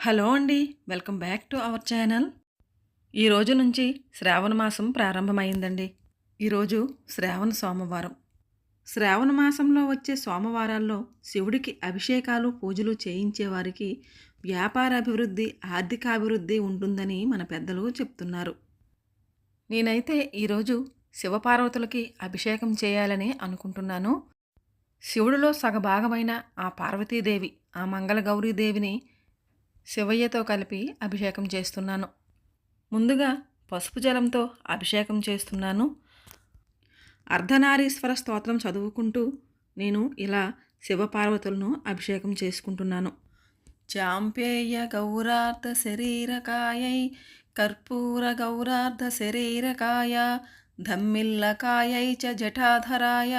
Hello అండి welcome back to our channel. ఈ రోజు నుంచి శ్రావణ మాసం ప్రారంభమైందండి. ఈరోజు శ్రావణ సోమవారం. శ్రావణ మాసంలో వచ్చే సోమవారాల్లో శివుడికి అభిషేకాలు పూజలు చేయించేవారికి వ్యాపార అభివృద్ధి ఆర్థికాభివృద్ధి ఉంటుందని మన పెద్దలు చెప్తున్నారు. నేనైతే ఈరోజు శివపార్వతులకి అభిషేకం చేయాలని అనుకుంటున్నాను. శివుడిలో సగభాగమైన ఆ పార్వతీదేవి ఆ మంగళగౌరీదేవిని శివయ్యతో కలిపి అభిషేకం చేస్తున్నాను. ముందుగా పసుపు జలంతో అభిషేకం చేస్తున్నాను. అర్ధనారీశ్వర స్తోత్రం చదువుకుంటూ నేను ఇలా శివపార్వతులను అభిషేకం చేసుకుంటున్నాను. చాంపేయ గౌరార్ధ శరీరకాయై కర్పూర గౌరార్ధ శరీరకాయ ధమ్మిల్లకాయై చ జఠాధరాయ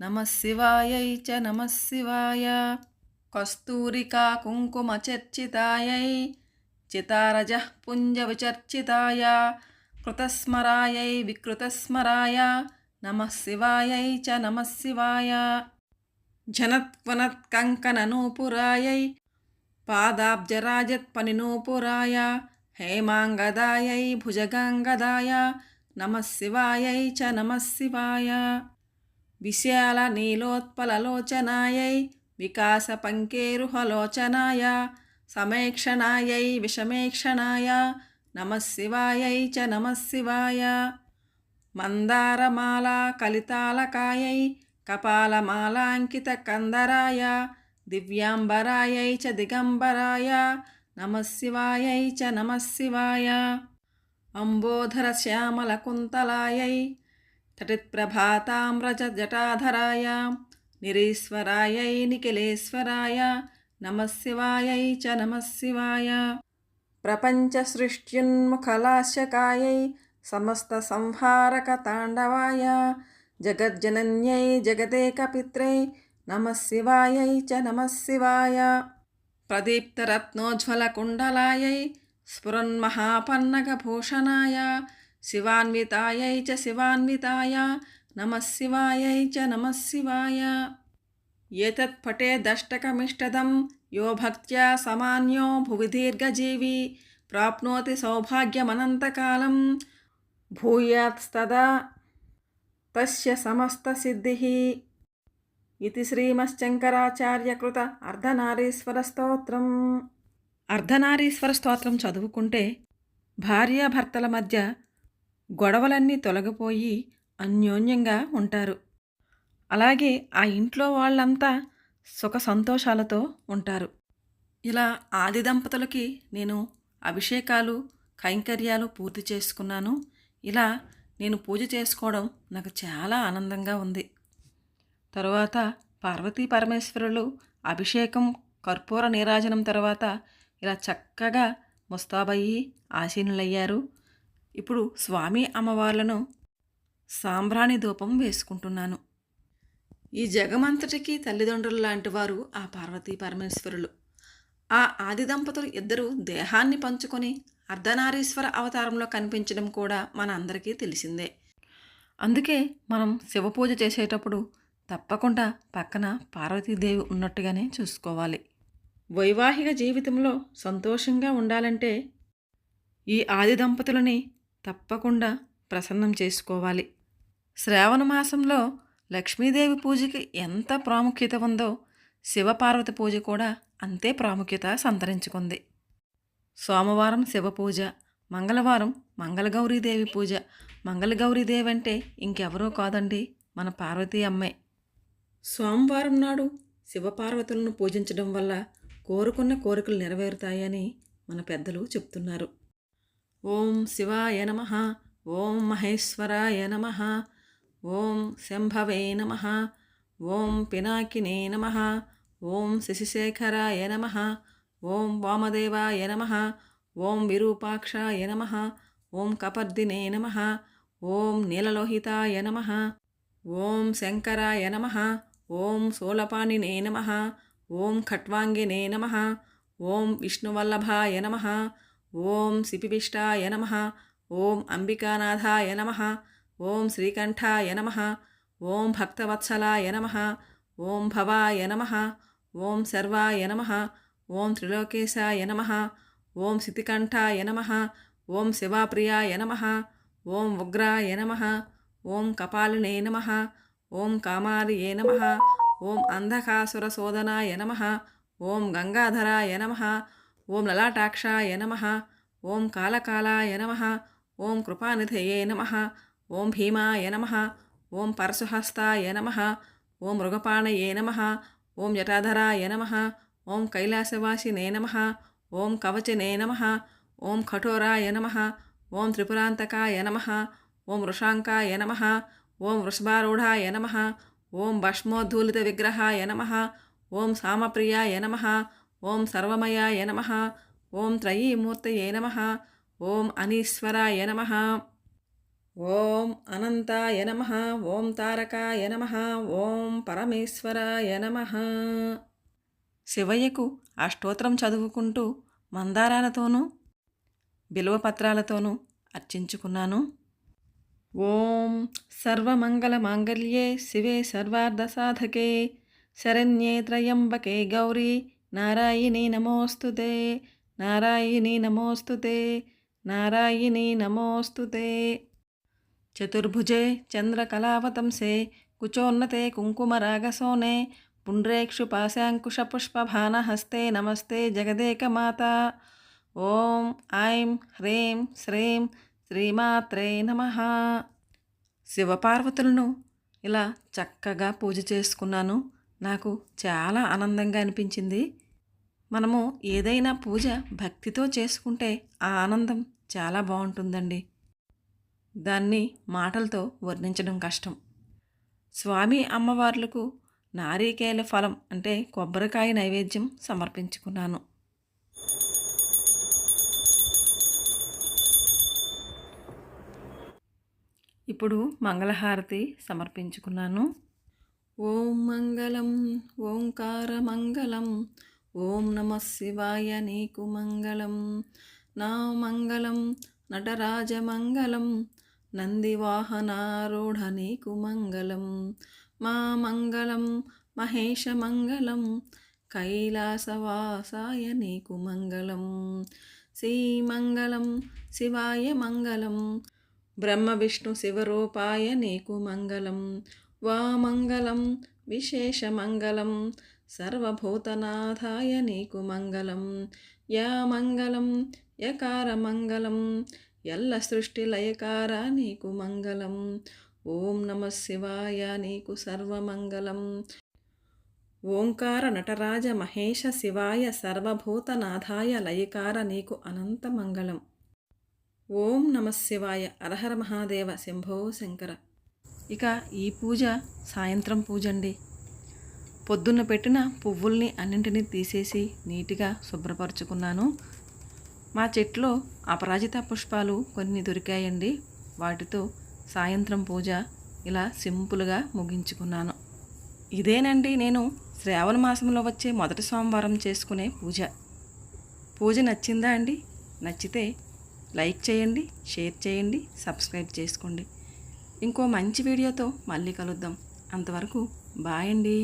నమః శివాయై చ నమః శివాయ కస్తూరికా కుంకుమ చర్చితాయై చితారజ పుంజ విచర్చితాయ కృతస్మరాయై వికృతస్మరాయ నమః శివాయై చ నమః శివాయ. జనత్వనత్కంకననూపురాయై పాదాబ్జరాజత్పనినూపురాయ హేమాంగదాయై భుజగాంగదాయ నమః శివాయై చ నమః శివాయ. విశాల నీలోత్పలలోచనాయై వికాసపంకేరుహలోచనాయ సమేక్షణాయై విషమేక్షణాయ నమశివాయై చ నమశివాయ మందారమాలా కలితాలకాయై కపాలమాలాంకితకందరాయ దివ్యాంబరాయై చ దిగంబరాయ నమః శివాయై చ నమః శివాయ అంబోధరశ్యామలకుంతలాయై తటిత్ప్రభాతామ్రజటాధరాయ నిరీశ్వరాయై నిఖిలేశ్వరాయ నమః శివాయై చ నమః శివాయ ప్రపంచసృష్ట్యున్ముఖలాస్యకాయై సమస్తసంహారకతాండవాయ. జగజ్జనన్యై జగదేకపిత్రై నమః శివాయై చ నమః శివాయ ప్రదీప్తరత్నోజ్వలకుండలాయై స్ఫురన్మహాపన్నగభూషణాయ. శివాన్వితాయై చ శివాన్వితాయ నమః శివాయై చ నమః శివాయ. ఏతత్ పఠేదష్టకమిష్టదం యో భక్త్యా సమాన్యో భువి దీర్ఘజీవి ప్రాప్నోతి సౌభాగ్యమనంతకాలం. భూయాత్స్తదా తస్య సమస్తసిద్ధిः ఇది శ్రీమశ్శంకరాచార్యకృత అర్ధనారీశ్వర స్తోత్రం. అర్ధనారీశ్వర స్తోత్రం చదువుకుంటే భార్యాభర్తల మధ్య గొడవలన్నీ తొలగిపోయి అన్యోన్యంగా ఉంటారు. అలాగే ఆ ఇంట్లో వాళ్ళంతా సుఖ సంతోషాలతో ఉంటారు. ఇలా ఆది దంపతులకి నేను అభిషేకాలు కైంకర్యాలు పూర్తి చేసుకున్నాను. ఇలా నేను పూజ చేసుకోవడం నాకు చాలా ఆనందంగా ఉంది. తరువాత పార్వతీ పరమేశ్వరులు అభిషేకం కర్పూర నీరాజనం తర్వాత ఇలా చక్కగా ముస్తాబయ్యి ఆసీనులయ్యారు. ఇప్పుడు స్వామి అమ్మవార్లను సాంబ్రాణి ధూపం వేసుకుంటున్నాను. ఈ జగమంతటికి తల్లిదండ్రులు లాంటి వారు ఆ పార్వతీ పరమేశ్వరులు. ఆ ఆది దంపతులు ఇద్దరు దేహాన్ని పంచుకొని అర్ధనారీశ్వర అవతారంలో కనిపించడం కూడా మన అందరికీ తెలిసిందే. అందుకే మనం శివ పూజ చేసేటప్పుడు తప్పకుండా పక్కన పార్వతీదేవి ఉన్నట్టుగానే చూసుకోవాలి. వైవాహిక జీవితంలో సంతోషంగా ఉండాలంటే ఈ ఆది దంపతులని తప్పకుండా ప్రసన్నం చేసుకోవాలి. శ్రావణ మాసంలో లక్ష్మీదేవి పూజకి ఎంత ప్రాముఖ్యత ఉందో శివపార్వతి పూజ కూడా అంతే ప్రాముఖ్యత సంతరించుకుంది. సోమవారం శివ పూజ మంగళవారం మంగళగౌరీదేవి పూజ. మంగళగౌరీదేవి అంటే ఇంకెవరో కాదండి మన పార్వతీ అమ్మే. సోమవారం నాడు శివపార్వతులను పూజించడం వల్ల కోరుకున్న కోరికలు నెరవేరుతాయని మన పెద్దలు చెప్తున్నారు. ఓం శివాయ నమ ఓం మహేశ్వరాయ నమ ఓం శంభవే నమ ఓం పినాకినే నమ ఓం శశిశేఖరాయ నమ ఓం వామదేవాయ నమ ఓం విరూపాక్షాయ నమ ఓం కపర్దినే నమ ఓం నీలలోహితాయ నమ ఓం శంకరాయ నమ ఓం సోలపాణినే నమ ఓం ఖట్వాంగినే నమ ఓం విష్ణువల్లభాయ నమ ఓం సిపిపిష్టాయ నమ ఓం అంబికానాథాయ నమ ఓం శ్రీకంఠాయ నమ ఓం భక్తవత్సలాయ నమ ఓం భవాయ నమ ఓం సర్వాయ నమ ఓం త్రిలోకేశాయ నమ ఓం శితికంఠాయ నమ ఓం శివాప్రియాయ నమ ఓం ఉగ్రాయ నమ ఓం కపాలినే నమ ఓం కామారియే నమ ఓం అంధకాసురశోధనాయ నమ ఓం గంగాధరాయ నమ ఓం లలాటాక్షాయ నమ ఓం కాలకాలాయ నమ ఓం కృపానిధయే నమ ఓం భీమాయ నమ ఓం పరశుహస్తాయ నమ ఓం మృగపాణయే నమ ఓం జటాధరాయ నమ ఓం కైలాసవాసినే నమ ఓం కవచనే నమ ఓం కఠోరాయ నమ ఓం త్రిపురాంతకాయ నమ ఓం వృషాంకాయ నమ ఓం వృషభారూఢాయ నమ ఓం భస్మోద్ధూలిత విగ్రహాయ నమ ఓం సామప్రియాయ నమ ఓం సర్వమయాయ నమ ఓం త్రయీమూర్తయే నమ ఓం అనీశ్వరాయ నమ ఓం అనంతాయ నమ ఓం తారకాయ నమ ఓం పరమేశ్వరాయ నమ. శివయ్యకు ఆ స్తోత్రం చదువుకుంటూ మందారాలతోనూ బిల్వపత్రాలతోనూ అర్చించుకున్నాను. ఓం సర్వమంగళ మాంగళ్యే శివే సర్వార్ధసాధకే శరణ్యే త్రయంబకే గౌరీ నారాయణీ నమోస్తుతే నారాయణీ నమోస్తుతే నారాయణీ నమోస్తుతే. చతుర్భుజే చంద్రకళావతంసే కుచోన్నతే కుంకుమరాగసోనే పుండ్రేక్షుపాశాంకుశపుష్పభానహస్తే నమస్తే జగదేకమాత ఓం ఐం హ్రీం శ్రీం శ్రీమాత్రే నమ శివపార్వతులను ఇలా చక్కగా పూజ చేసుకున్నాను. నాకు చాలా ఆనందంగా అనిపించింది. మనము ఏదైనా పూజ భక్తితో చేసుకుంటే ఆ ఆనందం చాలా బాగుంటుందండి. దాన్ని మాటలతో వర్ణించడం కష్టం. స్వామి అమ్మవార్లకు నారీకేల ఫలం అంటే కొబ్బరికాయ నైవేద్యం సమర్పించుకున్నాను. ఇప్పుడు మంగళహారతి సమర్పించుకున్నాను. ఓం మంగళం ఓంకార మంగళం ఓం నమ శివాయ నీకు మంగళం నా మంగళం నటరాజమంగళం మంగళం నీకు మంగళం మా మంగళం మహేశమంగళం కైలాసవాసాయ నీకు మంగళం శ్రీమంగళం శివాయ మంగళం బ్రహ్మ విష్ణు శివరూపాయ నీకు మంగళం వామంగళం విశేషమంగళం సర్వభూతనాథాయ నీకు మంగళం యా మంగళం యకారమంగళం ఎల్ల సృష్టి లయకార నీకు మంగళం. ఓం నమ శివాయ నీకు సర్వమంగళం. ఓంకార నటరాజ మహేష శివాయ సర్వభూతనాథాయ లయకార నీకు అనంత మంగళం. ఓం నమ శివాయ అరహర మహాదేవ శంభో శంకర. ఇక ఈ పూజ సాయంత్రం పూజ అండి పొద్దున్న పెట్టిన పువ్వుల్ని అన్నింటినీ తీసేసి నీట్గా శుభ్రపరుచుకున్నాను. మా చెట్లో అపరాజిత పుష్పాలు కొన్ని దొరికాయండి. వాటితో సాయంత్రం పూజ ఇలా సింపుల్గా ముగించుకున్నాను. ఇదేనండి నేను శ్రావణ మాసంలో వచ్చే మొదటి సోమవారం చేసుకునే పూజ. పూజ నచ్చిందా అండి? నచ్చితే లైక్ చేయండి షేర్ చేయండి సబ్స్క్రైబ్ చేసుకోండి. ఇంకో మంచి వీడియోతో మళ్ళీ కలుద్దాం. అంతవరకు బాయ్ అండి.